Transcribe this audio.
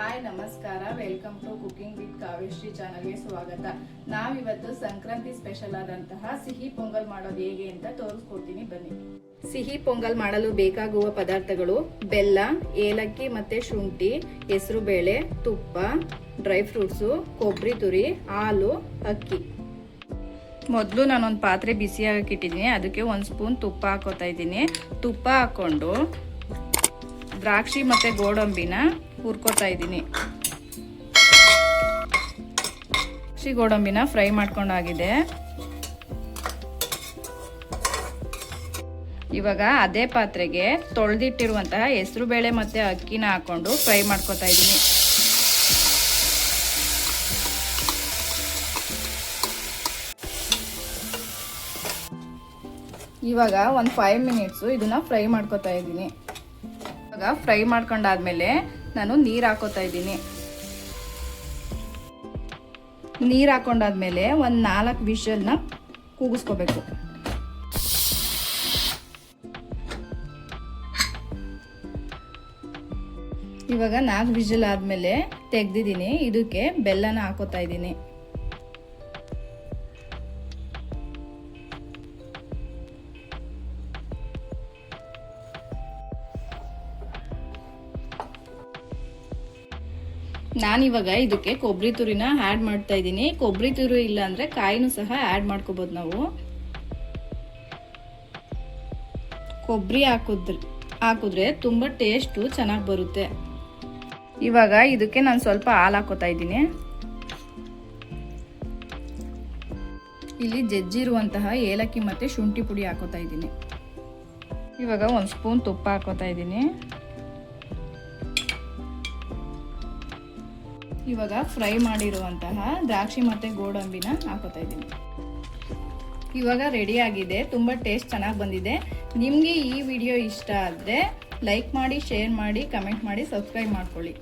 Hi ನಮಸ್ಕಾರ. Welcome to cooking with Kavyashree ಚಾನಲ್ಗೆ ಸ್ವಾಗತ. ನಾವಿವತ್ತು ಸಂಕ್ರಾಂತಿ ಸ್ಪೆಷಲ್ ಆದಂತಹ ಸಿಹಿ ಪೊಂಗಲ್ ಮಾಡೋದು ಹೇಗೆ ಅಂತ ತೋರಿಸ್ಕೊಡ್ತೀನಿ. ಬನ್ನಿ. ಸಿಹಿ ಪೊಂಗಲ್ ಮಾಡಲು ಬೇಕಾಗುವ ಪದಾರ್ಥಗಳು ಬೆಲ್ಲ ಏಲಕ್ಕಿ ಮತ್ತೆ ಶುಂಠಿ ಹೆಸರುಬೇಳೆ ತುಪ್ಪ ಡ್ರೈ ಫ್ರೂಟ್ಸು ಕೊಬ್ಬರಿ ತುರಿ ಹಾಲು ಅಕ್ಕಿ. ಮೊದಲು ನಾನೊಂದು ಪಾತ್ರೆ ಬಿಸಿ ಇಟ್ಟಿದ್ದೀನಿ. ಅದಕ್ಕೆ ಒಂದು ಸ್ಪೂನ್ ತುಪ್ಪ ಹಾಕೋತಾ ಇದ್ದೀನಿ. ತುಪ್ಪ ಹಾಕ್ಕೊಂಡು ದ್ರಾಕ್ಷಿ ಮತ್ತು ಗೋಡಂಬಿನ ಹುರ್ಕೋತಾ ಇದ್ದೀನಿ. ಶ್ರೀ ಗೋಡಂಬಿನ ಫ್ರೈ ಮಾಡ್ಕೊಂಡಾಗಿದೆ. ಇವಾಗ ಅದೇ ಪಾತ್ರೆಗೆ ತೊಳೆದಿಟ್ಟಿರುವಂತಹ ಹೆಸರು ಬೇಳೆ ಮತ್ತು ಅಕ್ಕಿನ ಹಾಕೊಂಡು ಫ್ರೈ ಮಾಡ್ಕೊತಾ ಇದ್ದೀನಿ. ಇವಾಗ ಒಂದು ಫೈವ್ ಮಿನಿಟ್ಸು ಇದನ್ನ ಫ್ರೈ ಮಾಡ್ಕೊತಾ ಇದ್ದೀನಿ. ಇವಾಗ ಫ್ರೈ ಮಾಡ್ಕೊಂಡಾದ್ಮೇಲೆ ನಾನು ನೀರು ಹಾಕೋತಾ ಇದ್ದೀನಿ. ನೀರು ಹಾಕೊಂಡಾದ್ಮೇಲೆ ಒಂದು ನಾಲ್ಕು ವಿಷಲ್ನ ಕೂಗಿಸ್ಕೋಬೇಕು. ಇವಾಗ ನಾಲ್ಕು ವಿಷಲ್ ಆದಮೇಲೆ ತೆಗ್ದಿದ್ದೀನಿ. ಇದಕ್ಕೆ ಬೆಲ್ಲನ ಹಾಕೋತಾ ಇದ್ದೀನಿ. ನಾನಿವಾಗ ಇದಕ್ಕೆ ಕೊಬ್ಬರಿ ತುರಿನ ಆ್ಯಡ್ ಮಾಡ್ತಾ ಇದ್ದೀನಿ. ಕೊಬ್ಬರಿ ತುರಿ ಇಲ್ಲ ಅಂದರೆ ಕಾಯಿನೂ ಸಹ ಆ್ಯಡ್ ಮಾಡ್ಕೋಬೋದು ನಾವು. ಕೊಬ್ಬರಿ ಹಾಕಿದ್ರೆ ಹಾಕಿದ್ರೆ ತುಂಬ ಟೇಸ್ಟು ಚೆನ್ನಾಗಿ ಬರುತ್ತೆ. ಇವಾಗ ಇದಕ್ಕೆ ನಾನು ಸ್ವಲ್ಪ ಹಾಲು ಹಾಕೋತಾ ಇದ್ದೀನಿ. ಇಲ್ಲಿ ಜಜ್ಜಿರುವಂತಹ ಏಲಕ್ಕಿ ಮತ್ತು ಶುಂಠಿ ಪುಡಿ ಹಾಕೋತಾ ಇದ್ದೀನಿ. ಇವಾಗ ಒಂದು ಸ್ಪೂನ್ ತುಪ್ಪ ಹಾಕೋತಾ ಇದ್ದೀನಿ. ಇವಾಗ ಫ್ರೈ ಮಾಡಿರುವಂತಹ ದ್ರಾಕ್ಷಿ ಮತ್ತು ಗೋಡಂಬಿನ ಹಾಕೋತಾ ಇದ್ದೀನಿ. ಇವಾಗ ರೆಡಿ ಆಗಿದೆ. ತುಂಬ ಟೇಸ್ಟ್ ಚೆನ್ನಾಗಿ ಬಂದಿದೆ. ನಿಮಗೆ ಈ ವಿಡಿಯೋ ಇಷ್ಟ ಆದರೆ ಲೈಕ್ ಮಾಡಿ ಶೇರ್ ಮಾಡಿ ಕಮೆಂಟ್ ಮಾಡಿ ಸಬ್ಸ್ಕ್ರೈಬ್ ಮಾಡ್ಕೊಳ್ಳಿ.